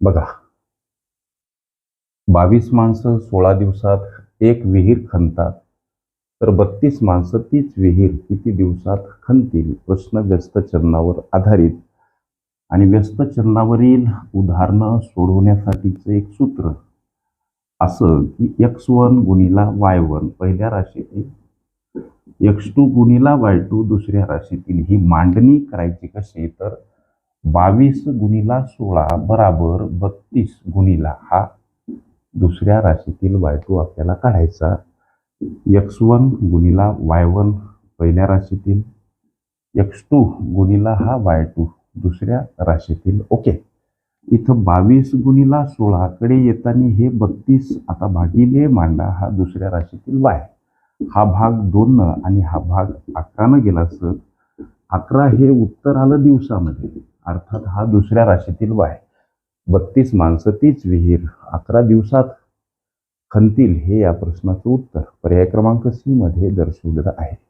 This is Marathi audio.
बघा. बावीस माणसं सोळा दिवसात एक विहीर खणतात. तर बत्तीस माणसं तीच विहीर किती दिवसात खणतील? प्रश्न व्यस्त चरणावर आधारित. आणि व्यस्त चरणावरील उदाहरणं सोडवण्यासाठीचं एक सूत्र. असं की एक्स वन गुणीला वाय वन पहिल्या राशीतील एक्स टू गुणीला वाय टू दुसऱ्या राशीतील ही मांडणी करायची कशी? तर बावीस गुणीला सोळा बराबर बत्तीस गुणीला हा दुसऱ्या राशीतील वाय टू आपल्याला काढायचा. एक्स वन गुणीला वाय वन पहिल्या राशीतील एक्स टू गुणीला हा वाय टू दुसऱ्या राशीतील. ओके. इथं बावीस गुणीला सोळाकडे येताना हे बत्तीस आता भागिले मांडा हा दुसऱ्या राशीतील वाय. हा भाग दोननं आणि हा भाग अकरानं गेला असत अकरा हे उत्तर आलं दिवसामध्ये. अर्थात हा दुसऱ्या राशीतील वाय. बत्तीस माणसं तीच विहीर. अकरा दिवसात खंतील हे या प्रश्नाचं उत्तर. पर्याय क्रमांक सी मध्ये दर्शवलेलं आहे.